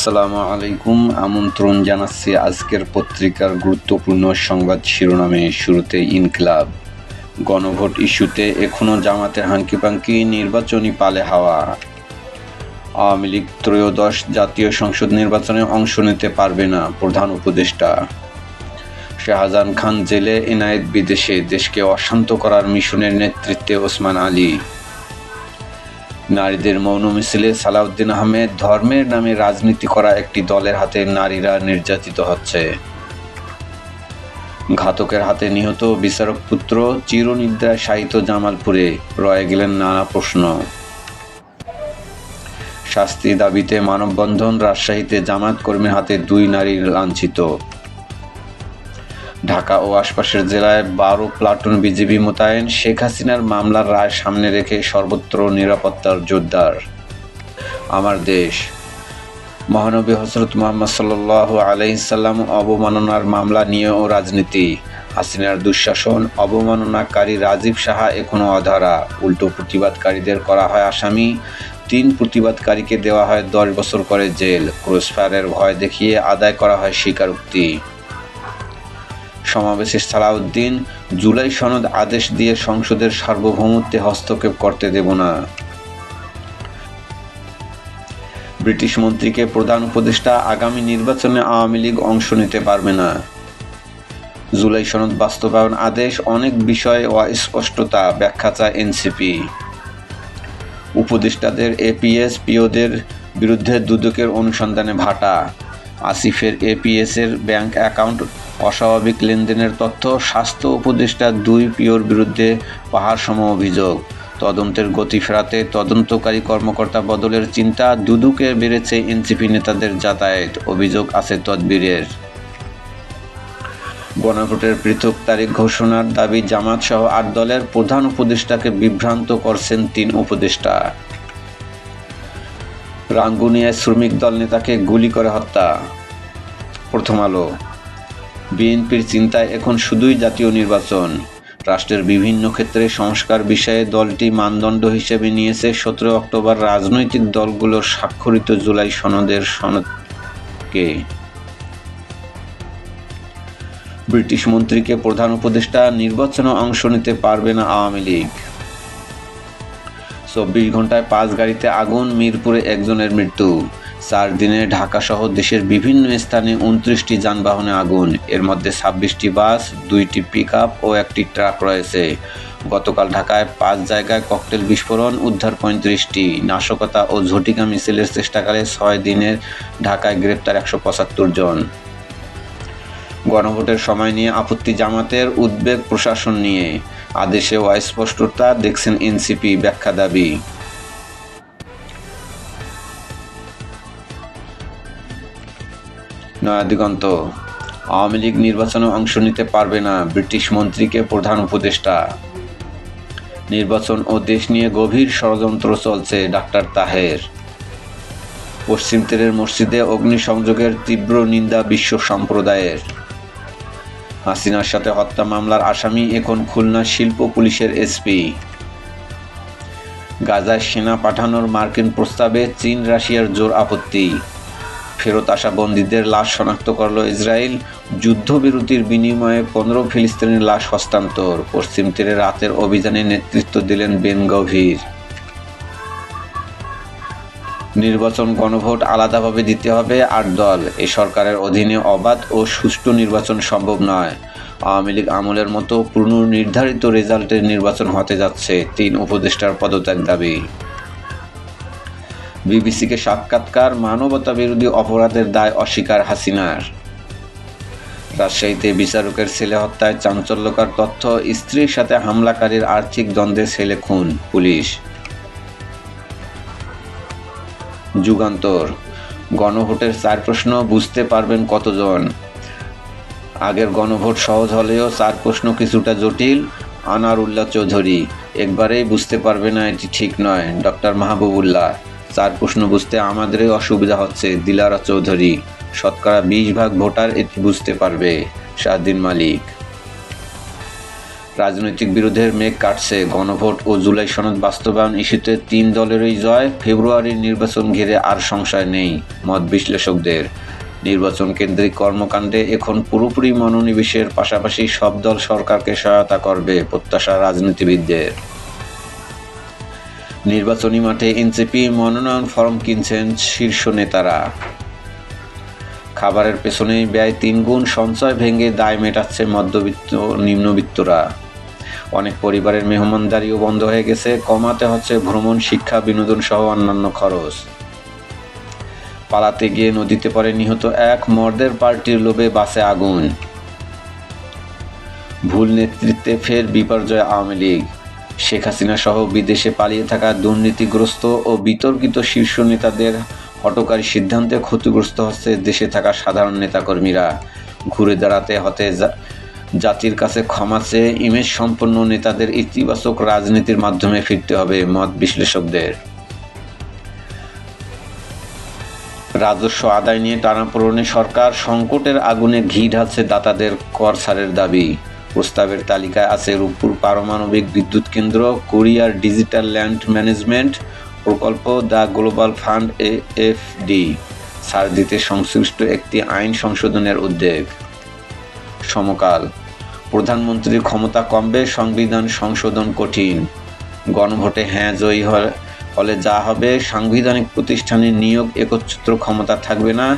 আসসালামু আলাইকুম। আমন্ত্রণ জানাচ্ছি আজকের পত্রিকার গুরুত্বপূর্ণ সংবাদ শিরোনামে। শুরুতে ইনকলাব। গণভোট ইস্যুতে এখনও জামাতে হাঙ্কি পাঙ্কি নির্বাচনী পালে হাওয়া। আওয়ামী লীগ ত্রয়োদশ জাতীয় সংসদ নির্বাচনে অংশ নিতে পারবে না প্রধান উপদেষ্টা। শাহজাহান খান জেলে এনায়েত বিদেশে দেশকে অশান্ত করার মিশনের নেতৃত্বে ওসমান আলী। নারীদের মৌন মিছিলে সালাউদ্দিন আহমেদ ধর্মের নামে রাজনীতি করা একটি দলের হাতে নারীরা নির্যাতিত হচ্ছে। ঘাতকের হাতে নিহত বিচারক পুত্র চিরনিদ্রায় শায়িত জামালপুরে রয়ে গেলেন নানা প্রশ্ন। শাস্তি দাবিতে মানববন্ধন রাজশাহীতে জামায়াত কর্মীর হাতে দুই নারী লাঞ্ছিত। ঢাকা ও আশপাশের জেলায় বারো প্লাটুন বিজিবি মোতায়েন, শেখ হাসিনার মামলার রায় সামনে রেখে সর্বত্র নিরাপত্তার জোরদার। আমার দেশ, মহানবী হজরত মোহাম্মদ সাল্লাহ আলাইসাল্লাম অবমাননার মামলা নিয়েও রাজনীতি। হাসিনার দুঃশাসন, অবমাননাকারী রাজীব সাহা এখনও অধারা। উল্টো প্রতিবাদকারীদের করা হয় আসামি, তিন প্রতিবাদকারীকে দেওয়া হয় দশ বছর করে জেল। ক্রসফায়ারের ভয় দেখিয়ে আদায় করা হয় স্বীকারোক্তি। সমাবেশে সালাউদ্দিন জুলাই সনদ আদেশ দিয়ে সংসদের সার্বভৌমত্বে হস্তক্ষেপ করতে দেব না। ব্রিটিশ মন্ত্রীকে প্রধান উপদেষ্টা আগামী নির্বাচনে আওয়ামী লীগ অংশ নিতে পারবে না। জুলাই সনদ বাস্তবায়ন আদেশ অনেক বিষয়ে অস্পষ্টতা, ব্যাখ্যা চায় এনসিপি। উপদেষ্টাদের এপিএস পিওদের বিরুদ্ধে দুদকের অনুসন্ধানে ভাটা। আসিফের এপিএস এর ব্যাংক অ্যাকাউন্ট অস্বাভাবিক লেনদেনের তথ্য, স্বাস্থ্য উপদেষ্টা দুই পিওর বিরুদ্ধে পাহাড়সম অভিযোগ। তদন্তের গতি ফেরাতে তদন্তকারী কর্মকর্তা বদলের চিন্তা দুদুকে বেড়েছে এনসিপি নেতাদের যাতায়াত, অভিযোগ আছে তদবিরের। গণভোটের পৃথক তারিখ ঘোষণার দাবি জামাত সহ আট দলের প্রধান উপদেষ্টাকে বিভ্রান্ত করছেন তিন উপদেষ্টা। রাঙ্গুনিয়ায় শ্রমিক দল নেতাকে গুলি করে হত্যা। প্রথম আলো। বিএনপির চিন্তায় এখন শুধুই জাতীয় নির্বাচন। রাষ্ট্রের বিভিন্ন ক্ষেত্রে সংস্কার বিষয়ে দলটি মানদণ্ড হিসেবে নিয়েছে সতেরো অক্টোবর রাজনৈতিক দলগুলোর স্বাক্ষরিত জুলাই সনদের সনদকে। ব্রিটিশ মন্ত্রীকে প্রধান উপদেষ্টা নির্বাচনে অংশ নিতে পারবে না আওয়ামী লীগ। চব্বিশ ঘন্টায় পাঁচ গাড়িতে আগুন, মিরপুরে একজনের মৃত্যু। চার দিনে ঢাকা ঢাকাসহ দেশের বিভিন্ন স্থানে উনত্রিশটি যানবাহনে আগুন। এর মধ্যে ছাব্বিশটি বাস, দুইটি পিক ও একটি ট্রাক রয়েছে। গতকাল ঢাকায় পাঁচ জায়গায় ককটেল বিস্ফোরণ, উদ্ধার পঁয়ত্রিশটি। নাশকতা ও ঝটিকা মিছিলের চেষ্টাকালে ছয় দিনের ঢাকায় গ্রেপ্তার একশো পঁচাত্তর জন। গণভোটের সময় নিয়ে আপত্তি জামাতের উদ্বেগ প্রশাসন নিয়ে। আদেশে অস্পষ্টতা দেখছেন এনসিপি ব্যাখ্যা দাবি। নয়াদিগন্ত, আওয়ামী লীগ নির্বাচনে অংশ নিতে পারবে না ব্রিটিশ মন্ত্রীকে প্রধান উপদেষ্টা। নির্বাচন ও দেশ নিয়ে গভীর ষড়যন্ত্র চলছে ডাক্তার তাহের। পশ্চিম তীরের মসজিদে অগ্নিসংযোগের তীব্র নিন্দা বিশ্ব সম্প্রদায়ের। হাসিনার সাথে হত্যা মামলার আসামি এখন খুলনা শিল্প পুলিশের এসপি। গাজায় সেনা পাঠানোর মার্কিন প্রস্তাবে চীন রাশিয়ার জোর আপত্তি। ফেরত আসা বন্দীদের লাশ শনাক্ত করল ইসরায়েল। যুদ্ধবিরতির বিনিময়ে পনেরো ফিলিস্তিনের লাশ হস্তান্তর। পশ্চিম তীরে রাতের অভিযানে নেতৃত্ব দিলেন বেন গভীর। নির্বাচন গণভোট আলাদাভাবে দিতে হবে আট দল। এ সরকারের অধীনে অবাধ ও সুষ্ঠু নির্বাচন সম্ভব নয়। আওয়ামী লীগ আমলের মতো পূর্ণ নির্ধারিত রেজাল্টের নির্বাচন হতে যাচ্ছে, তিন উপদেষ্টার পদত্যাগ দাবি। বিবিসিকে সাক্ষাৎকার মানবতা বিরোধী অপরাধের দায় অস্বীকার হাসিনার। রাজশাহীতে বিচারকের ছেলে হত্যায় চাঞ্চল্যকর তথ্য, স্ত্রীর সাথে হামলাকারীর আর্থিক দ্বন্দ্বে ছেলে খুন, পুলিশ। যুগান্তর। গণভোটের চার প্রশ্ন বুঝতে পারবেন কতজন। আগের গণভোট সহজ হলেও চার প্রশ্ন কিছুটা জটিল। আনারুল্লাহ চৌধুরী, একবারেই বুঝতে পারবে না এটি ঠিক নয়, ডক্টর মাহবুবুল্লাহ। চার প্রশ্ন বুঝতে আমাদেরই অসুবিধা হচ্ছে, দিলারা চৌধুরী। শতকরা বিশ ভাগ ভোটার এটি বুঝতে পারবে শাহদিন মালিক। রাজনৈতিক বিরোধের মেঘ কাটছে, গণভোট ও জুলাই সনদ বাস্তবায়ন ইস্যুতে তিন দলেরই জয়, ফেব্রুয়ারির নির্বাচন ঘিরে আর সংশয় নেই মত বিশ্লেষকদের। নির্বাচন কেন্দ্রিক কর্মকাণ্ডে এখন পুরোপুরি মনোনিবেশের পাশাপাশি সব দল সরকারকে সহায়তা করবে প্রত্যাশা রাজনীতিবিদদের। নির্বাচনী মাঠে এনসিপি মনোনয়ন ফর্ম কিনছেন শীর্ষ নেতারা। খাবারের পেছনেই ব্যয় তিন গুণ সঞ্চয় ভেঙে দায় মেটাচ্ছে মধ্যবিত্ত, নিম্নবিত্তরা। অনেক পরিবারের মেহমানদারিও বন্ধ হয়ে গেছে, কমাতে হচ্ছে ভ্রমণ, শিক্ষা, বিনোদন সহ অন্যান্য খরচ। পালাতে গিয়ে নদীতে পড়ে নিহত এক মর্দের পার্টির লোভে বাসে আগুন। ভুল নেতৃত্বে ফের বিপর্যয় আওয়ামী লীগ। শেখ হাসিনা সহ বিদেশে পালিয়ে থাকা দুর্নীতিগ্রস্ত ও বিতর্কিত শীর্ষ নেতাদের হটকারী সিদ্ধান্তে ক্ষতিগ্রস্ত হচ্ছে দেশে থাকা সাধারণ নেতাকর্মীরা। ঘুরে দাঁড়াতে হতে জাতির কাছে ক্ষমা চেয়ে ইমেজ সম্পন্ন নেতাদের ইতিবাচক রাজনীতির মাধ্যমে ফিরতে হবে মত বিশ্লেষকদের। রাজস্ব আদায় নিয়ে টানাপোড়েনে সরকার সংকটের আগুনে ঘি ঢালছে দাতাদের কর ছাড়ের দাবি। প্রস্তাবের তালিকায় আছে রূপপুর পারমাণবিক বিদ্যুৎ কেন্দ্র, কোরিয়ার ডিজিটাল ল্যান্ড ম্যানেজমেন্ট প্রকল্প, দ্য গ্লোবাল ফান্ড, এ এএফডি ছাড় দিতে সংশ্লিষ্ট একটি আইন সংশোধনের উদ্যোগ। সমকাল। প্রধানমন্ত্রীর ক্ষমতা কমবে, সংবিধান সংশোধন কঠিন। গণভোটে হ্যাঁ জয়ী ফলে যা হবে, সাংবিধানিক প্রতিষ্ঠানের নিয়োগ, একচ্ছত্র ক্ষমতা থাকবে না।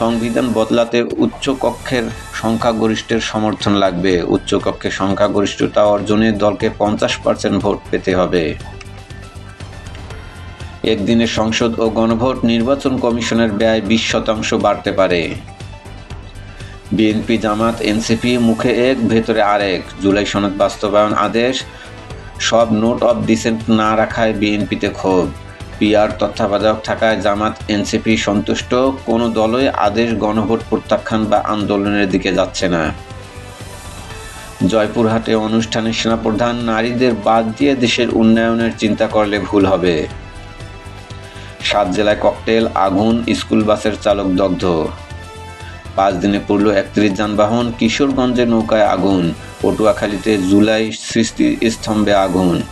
সংবিধান বদলাতে উচ্চ কক্ষের সংখ্যাগরিষ্ঠের সমর্থন লাগবে। উচ্চকক্ষে সংখ্যাগরিষ্ঠতা অর্জনে দলকে পঞ্চাশ পার্সেন্ট ভোট পেতে হবে। একদিনে সংসদ ও গণভোট নির্বাচন কমিশনের ব্যয় বিশ শতাংশ বাড়তে পারে। বিএনপি জামাত, এনসিপি মুখে এক, ভেতরে আরেক। জুলাই সনদ বাস্তবায়ন আদেশ, সব নোট অফ ডিসেন্ট না রাখায় বিএনপিতে ক্ষোভ। পিআর তত্ত্বাবধায়ক থাকায় জামাত এনসিপি সন্তুষ্ট। কোনো দলই আদেশ গণভোট প্রত্যাখ্যান বা আন্দোলনের দিকে যাচ্ছে না। জয়পুরহাটে অনুষ্ঠানে সেনাপ্রধান নারীদের বাদ দিয়ে দেশের উন্নয়নের চিন্তা করলে ভুল হবে। সাত জেলায় ককটেল, আগুন, স্কুল বাসের চালক দগ্ধ। পাঁচ দিনে পড়ল একত্রিশ যানবাহন, কিশোরগঞ্জে নৌকায় আগুন, পটুয়াখালীতে জুলাই সৃষ্টি স্তম্ভে আগুন।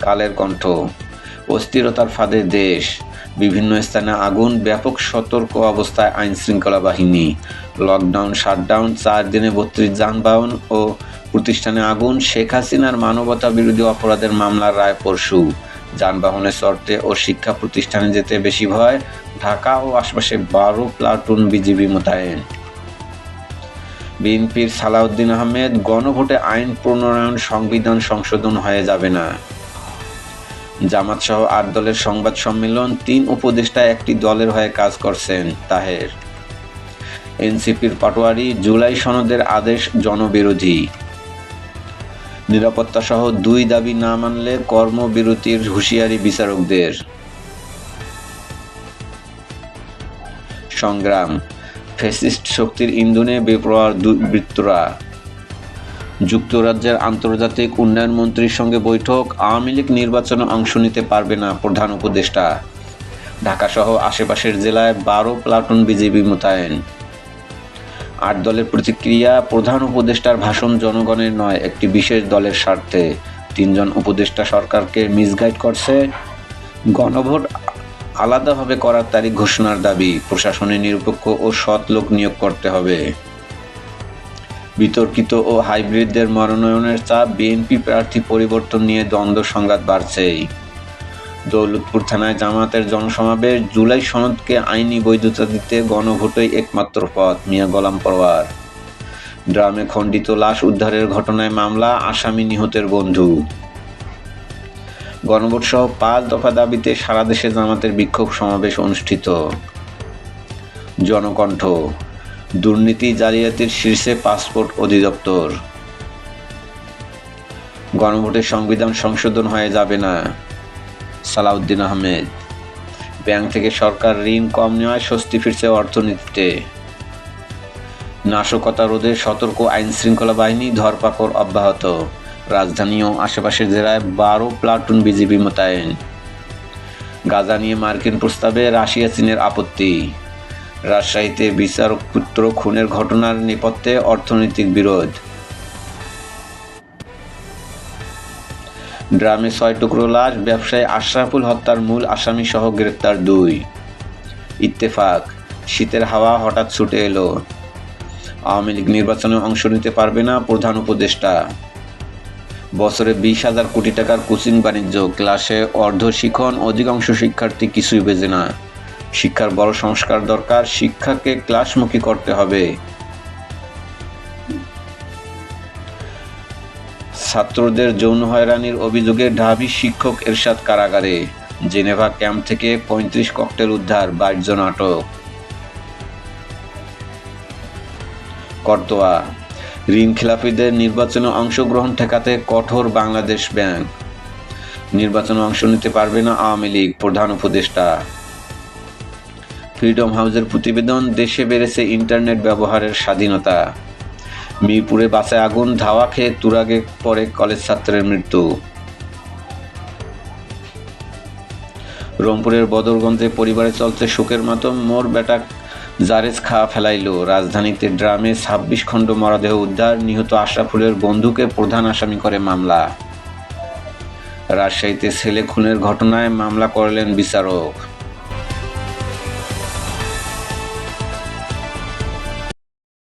কালের কণ্ঠ অস্থিরতার ফাঁদে দেশ। বিভিন্ন স্থানে আগুন, ব্যাপক সতর্ক অবস্থায় আইন শৃঙ্খলা বাহিনী। লকডাউন, শাটডাউন, চার দিনে বত্রিশ যানবাহন ও প্রতিষ্ঠানে আগুন, শেখ হাসিনার মানবতা বিরোধী অপরাধের মামলার রায় পরশু। যানবাহনে চড়তে ও শিক্ষা প্রতিষ্ঠানে যেতে বেশি ভয়, ঢাকা ও আশপাশে বারো প্লাটুন বিজিবি মোতায়েন। বিএনপির সালাউদ্দিন আহমেদ, গণভোটে আইন প্রণয়ন সংবিধান সংশোধন হয়ে যাবে না। জামাত সহ আট দলের সংবাদ সম্মেলন, তিন উপদেষ্টা একটি দলের হয়ে কাজ করছেন তাহের। এনসিপির পাটোয়ারি জুলাই সনদের আদেশ জনবিরোধী। নিরাপত্তা সহ দুই দাবি না মানলে কর্মবিরতির হুঁশিয়ারি বিচারকদের। সংগ্রাম ফেসিস্ট শক্তির ইন্ধনে বেপরোয়ার দুর্বৃত্তরা যুক্তরাজ্যের আন্তর্জাতিক উন্নয়ন মন্ত্রীর সঙ্গে বৈঠক, আওয়ামী লীগ নির্বাচনে অংশ নিতে পারবে না প্রধান উপদেষ্টা। ঢাকাসহ আশেপাশের জেলায় বারো প্লাটুন বিজেপি মোতায়েন। আট দলের প্রতিক্রিয়া, প্রধান উপদেষ্টার ভাষণ জনগণের নয়, একটি বিশেষ দলের স্বার্থে। তিনজন উপদেষ্টা সরকারকে মিসগাইড করছে। গণভোট আলাদাভাবে করার তারিখ ঘোষণার দাবি, প্রশাসনে নিরপেক্ষ ও সৎ লোক নিয়োগ করতে হবে। বিতর্কিত ও হাইব্রিডদের মনোনয়নের চাপ বিএনপি প্রার্থী পরিবর্তন নিয়ে দ্বন্দ্ব সংঘাত বাড়ছেই। দৌলতপুর থানায় জামাতের জনসমাবেশ জুলাই সনদকে আইনি বৈধতা দিতে গণভোটই একমাত্র পথ, মিয়া গোলাম পরওয়ার ড্রামে খণ্ডিত লাশ উদ্ধারের ঘটনায় মামলা, আসামি নিহতের বন্ধু। গণভোট সহ পাঁচ দফা দাবিতে সারা দেশে জামাতের বিক্ষোভ সমাবেশ অনুষ্ঠিত। জনকণ্ঠ দুর্নীতি জালিয়াতির শীর্ষে পাসপোর্ট অধিদপ্তর। গণভোটের সংবিধান সংশোধন হয়ে যাবে না, সালাউদ্দিন আহমেদ। ব্যাংক থেকে সরকার ঋণ কম নেওয়ায় স্বস্তি ফিরছে অর্থনীতিতে। নাশকতা রোধে সতর্ক আইন শৃঙ্খলা বাহিনী ধরপাকড় অব্যাহত। রাজধানী ও আশেপাশের জেলায় বারো প্লাটুন বিজিবি মোতায়েন। গাজা নিয়ে মার্কিন প্রস্তাবে রাশিয়া চীনের আপত্তি। রাজশাহীতে বিচারক পুত্র খুনের ঘটনার নেপথ্যে অর্থনৈতিক বিরোধ। ড্রামে ছয় টুকরো লাশ, ব্যবসায়ী আশরাফুল হত্যার মূল আসামি সহ গ্রেপ্তার দুই। ইত্তেফাক, শীতের হাওয়া হঠাৎ ছুটে এলো। আওয়ামী লীগ নির্বাচনে অংশ নিতে পারবে না প্রধান উপদেষ্টা। বছরে বিশ হাজার কোটি টাকার কোচিং বাণিজ্য, ক্লাসে অর্ধ শিখন অধিকাংশ শিক্ষার্থী কিছুই বেজে না। শিক্ষার বড় সংস্কার দরকার, শিক্ষাকে ক্লাসমুখী করতে হবে। ছাত্রদের যৌন হয়রানির অভিযোগে ঢাবি শিক্ষক এরশাদ কারাগারে। জেনেভা ক্যাম্প থেকে পঁয়ত্রিশ ককটেল উদ্ধার, বাইশ জন আটক। করতোয়া ঋণ খেলাপিদের নির্বাচনে অংশগ্রহণ ঠেকাতে কঠোর বাংলাদেশ ব্যাংক। নির্বাচনে অংশ নিতে পারবে না আওয়ামী লীগ প্রধান উপদেষ্টা। ফ্রিডম হাউসের প্রতিবেদন, দেশে বেড়েছে ইন্টারনেট ব্যবহারের স্বাধীনতা। মিরপুরে বাসে আগুন, ধাওয়া খেয়ে তুরাগে পরে কলেজ ছাত্রের মৃত্যু। রংপুরের বদরগঞ্জে পরিবারে চলছে শোকের মতো মোর বেটা জারেজ খা ফেলাইল। রাজধানীতে ড্রামে ছাব্বিশ খণ্ড মরদেহ উদ্ধার, নিহত আশরাফুলের বন্ধুকে প্রধান আসামি করে মামলা। রাজশাহীতে ছেলে খুনের ঘটনায় মামলা করলেন বিচারক।